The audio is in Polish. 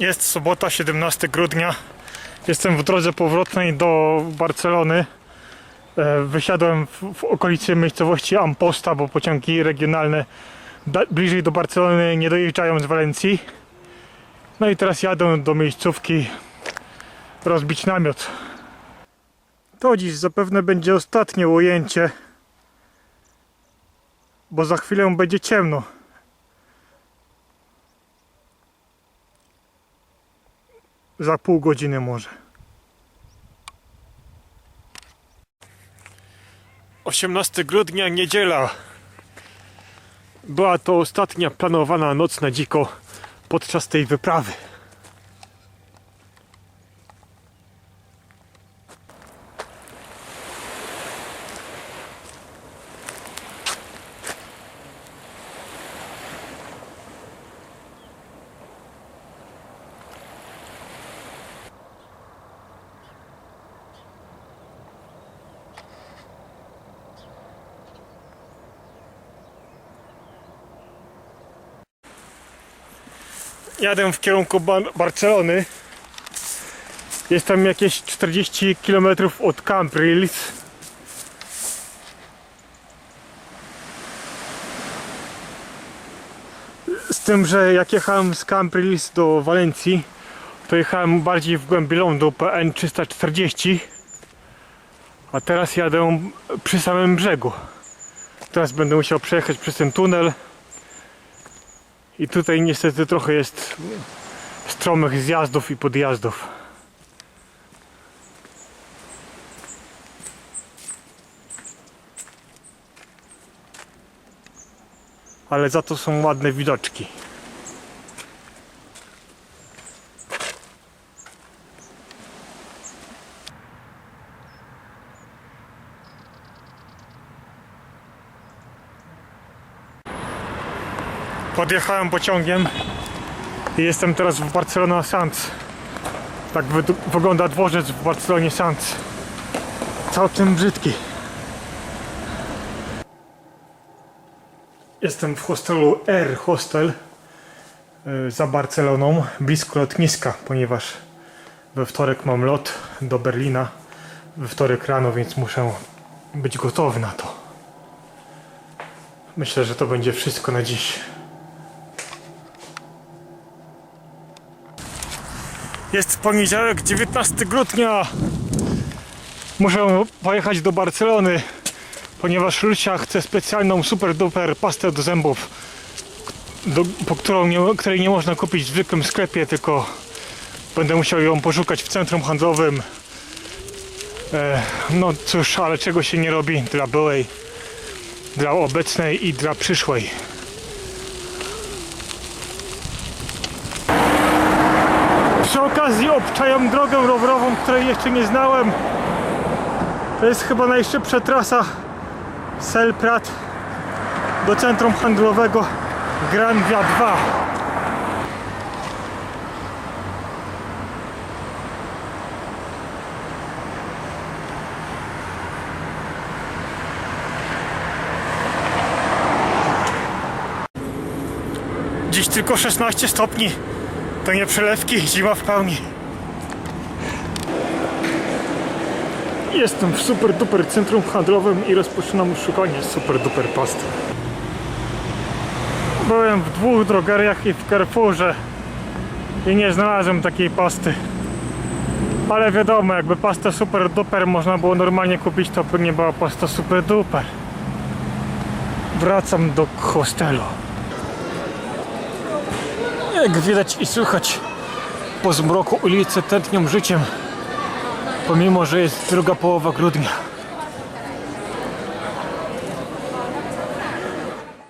Jest sobota, 17 grudnia. Jestem w drodze powrotnej do Barcelony. E, Wysiadłem w, okolicy miejscowości Amposta, bo pociągi regionalne bliżej do Barcelony nie dojeżdżają z Walencji. No i teraz jadę do miejscówki rozbić namiot. To dziś zapewne będzie ostatnie ujęcie, bo za chwilę będzie ciemno. Za pół godziny może. 18 grudnia, niedziela. Była to ostatnia planowana noc na dziko podczas tej wyprawy. Jadę w kierunku Bar- Barcelony. Jestem jakieś 40 km od Cambrils. Z tym, że jak jechałem z Cambrils do Walencji, to jechałem bardziej w głębi lądu PN 340. A teraz jadę przy samym brzegu. Teraz będę musiał przejechać przez ten tunel. I tutaj niestety trochę jest stromych zjazdów i podjazdów. Ale za to są ładne widoczki. Podjechałem pociągiem i jestem teraz w Barcelona Sands. Tak wy- wygląda dworzec w Barcelonie Sands. Całkiem brzydki. Jestem w hostelu R Hostel y, za Barceloną, blisko lotniska, ponieważ we wtorek mam lot do Berlina. We wtorek rano, więc muszę być gotowy na to. Myślę, że to będzie wszystko na dziś. Jest poniedziałek, 19 grudnia. Muszę pojechać do Barcelony, ponieważ Lucia chce specjalną super duper pastę do zębów, do, po którą nie, której nie można kupić w zwykłym sklepie, tylko będę musiał ją poszukać w centrum handlowym. E, no cóż, ale czego się nie robi dla byłej, dla obecnej i dla przyszłej. Przy okazji obczajam drogę rowerową, której jeszcze nie znałem. To jest chyba najszybsza trasa Sel Prat do centrum handlowego Gran Via 2. Dziś tylko 16 stopni. To nie przelewki, zima w pełni. Jestem w super duper centrum handlowym i rozpoczynam szukanie super duper pasty. Byłem w dwóch drogeriach i w Carrefourze i nie znalazłem takiej pasty. Ale wiadomo, jakby pastę super duper można było normalnie kupić, to by nie była pasta super duper. Wracam do hostelu. Jak widać i słychać, po zmroku ulice tętnią życiem, pomimo że jest druga połowa grudnia.